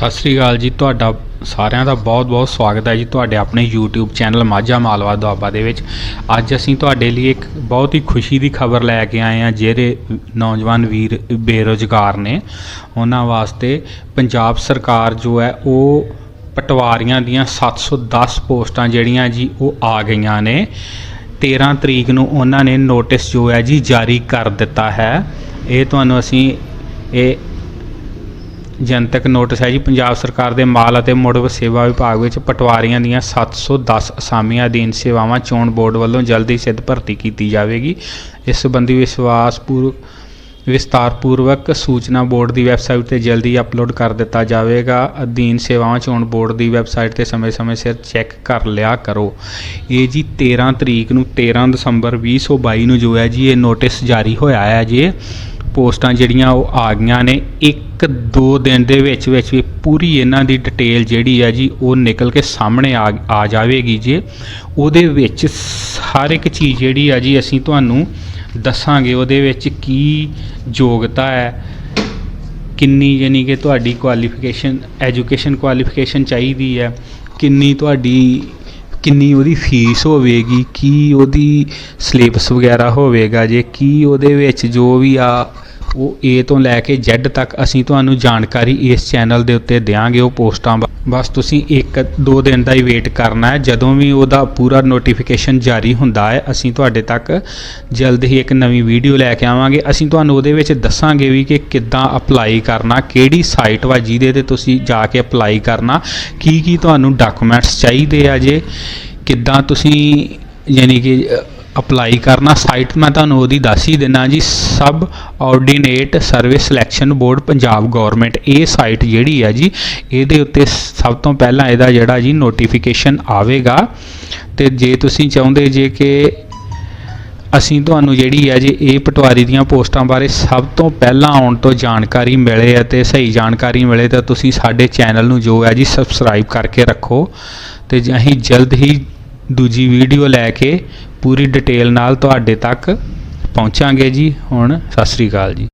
ਸਤਿ ਸ੍ਰੀ ਅਕਾਲ ਜੀ। ਤੁਹਾਡਾ ਸਾਰਿਆਂ ਦਾ ਬਹੁਤ-ਬਹੁਤ ਸਵਾਗਤ ਹੈ ਜੀ ਤੁਹਾਡੇ ਆਪਣੇ YouTube ਚੈਨਲ ਮਾਝਾ ਮਾਲਵਾ ਦੁਆਬਾ ਦੇ ਵਿੱਚ। ਅੱਜ ਅਸੀਂ ਤੁਹਾਡੇ ਲਈ ਇੱਕ ਬਹੁਤ ਹੀ ਖੁਸ਼ੀ ਦੀ ਖਬਰ ਲੈ ਕੇ ਆਏ ਹਾਂ, ਜਿਹੜੇ ਨੌਜਵਾਨ ਵੀਰ ਬੇਰੁਜ਼ਗਾਰ ਨੇ। ਉਹਨਾਂ ਵਾਸਤੇ ਪੰਜਾਬ ਸਰਕਾਰ ਜੋ ਹੈ, ਉਹ ਪਟਵਾਰੀਆਂ ਦੀਆਂ 710 ਪੋਸਟਾਂ ਜਿਹੜੀਆਂ ਜੀ, ਉਹ ਆ ਗਈਆਂ ਨੇ। 13 ਤਰੀਕ ਨੂੰ ਉਹਨਾਂ ਨੇ ਨੋਟਿਸ ਜੋ ਹੈ ਜੀ, ਜਾਰੀ ਕਰ ਦਿੱਤਾ ਹੈ। ਇਹ ਤੁਹਾਨੂੰ ਅਸੀਂ ਇਹ ਜਨਤਕ ਨੋਟਿਸ ਹੈ ਜੀ। ਪੰਜਾਬ ਸਰਕਾਰ ਦੇ ਮਾਲ ਅਤੇ ਮੁੜ ਸੇਵਾ ਵਿਭਾਗ ਵਿੱਚ ਪਟਵਾਰੀਆਂ ਦੀਆਂ 710 ਅਸਾਮੀਆਂ ਅਧੀਨ ਸੇਵਾਵਾਂ ਚੋਣ ਬੋਰਡ ਵੱਲੋਂ ਜਲਦੀ ਸਿੱਧ ਭਰਤੀ ਕੀਤੀ ਜਾਵੇਗੀ। ਇਸ ਸੰਬੰਧੀ ਵਿਸ਼ਵਾਸ ਪੂਰਵਕ ਵਿਸਤਾਰਪੂਰਵਕ ਸੂਚਨਾ ਬੋਰਡ ਦੀ ਵੈਬਸਾਈਟ ਤੇ ਜਲਦੀ ਅਪਲੋਡ ਕਰ ਦਿੱਤਾ ਜਾਵੇਗਾ। ਅਧੀਨ ਸੇਵਾਵਾਂ ਚੋਣ ਬੋਰਡ ਦੀ ਵੈਬਸਾਈਟ ਤੇ ਸਮੇਂ-ਸਮੇਂ ਸਿਰ ਚੈੱਕ ਕਰ ਲਿਆ ਕਰੋ। ਇਹ ਜੀ 13 ਤਰੀਕ ਨੂੰ 13 ਦਸੰਬਰ 2022 ਨੂੰ ਜੋ ਹੈ ਜੀ, ਇਹ ਨੋਟਿਸ ਜਾਰੀ ਹੋਇਆ ਹੈ ਜੀ। ਪੋਸਟਾਂ ਜਿਹੜੀਆਂ ਉਹ ਆ ਗਈਆਂ ਨੇ, ਇੱਕ ਦੋ ਦਿਨ ਦੇ ਵਿੱਚ ਵਿੱਚ ਵੀ ਪੂਰੀ ਇਹਨਾਂ ਦੀ ਡਿਟੇਲ ਜਿਹੜੀ ਆ ਜੀ, ਉਹ ਨਿਕਲ ਕੇ ਸਾਹਮਣੇ ਆ ਆ ਜਾਵੇਗੀ ਜੇ। ਉਹਦੇ ਵਿੱਚ ਹਰ ਇੱਕ ਚੀਜ਼ ਜਿਹੜੀ ਆ ਜੀ, ਅਸੀਂ ਤੁਹਾਨੂੰ ਦੱਸਾਂਗੇ ਉਹਦੇ ਵਿੱਚ ਕੀ ਯੋਗਤਾ ਹੈ, ਕਿੰਨੀ ਯਾਨੀ ਕਿ ਤੁਹਾਡੀ ਕੁਆਲੀਫਿਕੇਸ਼ਨ ਐਜੂਕੇਸ਼ਨ ਕੁਆਲੀਫਿਕੇਸ਼ਨ ਚਾਹੀਦੀ ਹੈ, ਕਿੰਨੀ ਤੁਹਾਡੀ ਕਿੰਨੀ ਉਹਦੀ ਫੀਸ ਹੋਵੇਗੀ, ਕੀ ਉਹਦੀ ਸਿਲੇਬਸ ਵਗੈਰਾ ਹੋਵੇਗਾ, ਜੇ ਕੀ ਉਹਦੇ ਵਿੱਚ ਜੋ ਵੀ ਆ ਉਹ A ਤੋਂ ਲੈ ਕੇ Z ਤੱਕ ਅਸੀਂ ਤੁਹਾਨੂੰ ਜਾਣਕਾਰੀ ਇਸ ਚੈਨਲ ਦੇ ਉੱਤੇ ਦੇਵਾਂਗੇ ਉਹ ਪੋਸਟਾਂ ਬਸ ਤੁਸੀਂ ਇੱਕ, ਦੋ ਦਿਨ ਦਾ ਹੀ ਵੇਟ ਕਰਨਾ ਹੈ। ਜਦੋਂ ਵੀ ਉਹਦਾ ਪੂਰਾ ਨੋਟੀਫਿਕੇਸ਼ਨ ਜਾਰੀ ਹੁੰਦਾ ਹੈ, ਅਸੀਂ ਤੁਹਾਡੇ ਤੱਕ ਜਲਦ ਹੀ ਇੱਕ ਨਵੀਂ ਵੀਡੀਓ ਲੈ ਕੇ ਆਵਾਂਗੇ। ਅਸੀਂ ਤੁਹਾਨੂੰ ਉਹਦੇ ਵਿੱਚ ਦੱਸਾਂਗੇ ਵੀ ਕਿ ਕਿੱਦਾਂ ਅਪਲਾਈ ਕਰਨਾ, ਕਿਹੜੀ ਸਾਈਟ ਵਾ ਜਿਹਦੇ ਤੇ ਤੁਸੀਂ ਜਾ ਕੇ ਅਪਲਾਈ ਕਰਨਾ ਕੀ ਕੀ ਤੁਹਾਨੂੰ ਡਾਕੂਮੈਂਟਸ ਚਾਹੀਦੇ ਆ ਜੇ, ਕਿੱਦਾਂ ਤੁਸੀਂ, ਯਾਨੀ ਕਿ ਅਪਲਾਈ ਕਰਨਾ ਸਾਈਟ ਮੈਂ ਤੁਹਾਨੂੰ ਉਹਦੀ ਦੱਸ ਹੀ ਦਿੰਨਾ ਜੀ, subordinate service selection board Punjab government ਇਹ ਸਾਈਟ ਜਿਹੜੀ ਹੈ ਜੀ, ਇਹਦੇ ਉੱਤੇ ਸਭ ਤੋਂ ਪਹਿਲਾਂ ਇਹਦਾ ਜਿਹੜਾ ਜੀ ਨੋਟੀਫਿਕੇਸ਼ਨ ਆਵੇਗਾ। ਤੇ ਜੇ ਤੁਸੀਂ ਚਾਹੁੰਦੇ ਜੇ ਕਿ ਅਸੀਂ ਤੁਹਾਨੂੰ ਜਿਹੜੀ ਹੈ ਜੀ, ਇਹ ਪਟਵਾਰੀ ਦੀਆਂ ਪੋਸਟਾਂ ਬਾਰੇ ਸਭ ਤੋਂ ਪਹਿਲਾਂ ਆਉਣ ਤੋਂ ਜਾਣਕਾਰੀ ਮਿਲੇ ਅਤੇ ਸਹੀ ਜਾਣਕਾਰੀ ਮਿਲੇ, ਤਾਂ ਤੁਸੀਂ ਸਾਡੇ ਚੈਨਲ ਨੂੰ ਜੋ ਹੈ ਜੀ ਸਬਸਕ੍ਰਾਈਬ ਕਰਕੇ ਰੱਖੋ। ਤੇ ਜ- ਅਸੀਂ ਜਲਦ ਹੀ ਦੂਜੀ ਵੀਡੀਓ ਲੈ ਕੇ ਪੂਰੀ ਡਿਟੇਲ ਨਾਲ ਤੁਹਾਡੇ ਤੱਕ ਪਹੁੰਚਾਂਗੇ ਜੀ। ਹੁਣ ਸਤਿ ਸ੍ਰੀ ਅਕਾਲ ਜੀ।